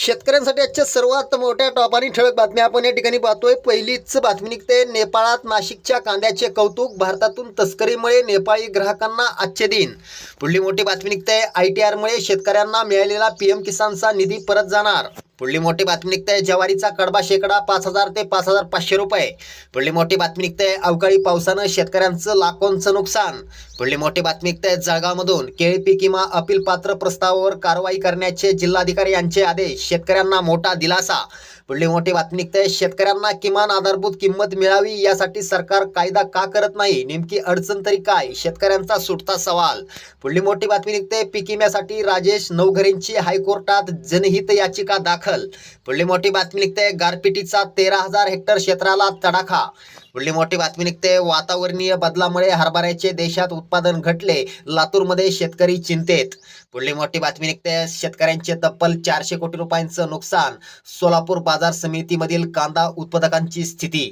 शेतकऱ्यांसाठी आजच्या सर्वात मोठ्या टॉप आणि ठळक बातम्या आपण या ठिकाणी पाहतोय. पहिलीच बातमी निघते. नेपाळात नाशिकच्या कांद्याचे कौतुक भारतातून तस्करीमुळे नेपाळी ग्राहकांना आजचे दिन. पुढली मोठी बातमी निघते. आय टी आरमुळे शेतकऱ्यांना मिळालेला पीएम किसानचा निधी परत जाणार. पुढली मोठी बातमी निघते ज्वारीचा कडबा शेकडा पाच हजार ते पाच हजार पाचशे रुपये. पुढली मोठी बातमी निघते अवकाळी पावसानं शेतकऱ्यांचं लाखोंचं नुकसान. पुढली मोठी बातमी निघते जळगावमधून. केळी पीक विमा अपील पात्र प्रस्तावावर कारवाई करण्याचे जिल्हाधिकारी यांचे आदेश. शेतकऱ्यांना मोठा दिलासा. पुढली मोठी बातमी निघते शेतकऱ्यांना किमान आधारभूत किंमत मिळावी यासाठी सरकार कायदा का करत नाही? नेमकी अडचण तरी काय? शेतकऱ्यांचा सुटता सवाल. पुढली मोठी बातमी निघते पीक विम्यासाठी राजेश नवघरेंची हायकोर्टात जनहित याचिका दाखल पुढली मोठी बातमी निघते गारपिटीचा तेरा हजार हेक्टर क्षेत्राला तडाखा. पुढली मोठी बातमी निघते वातावरणीय बदलामुळे हरभऱ्याचे देशात उत्पादन घटले लातूरमध्ये शेतकरी चिंतेत. पुढली मोठी बातमी निघते शेतकऱ्यांचे तब्बल चारशे कोटी रुपयांचं नुकसान सोलापूर बाजार समितीमधील कांदा उत्पादकांची स्थिती.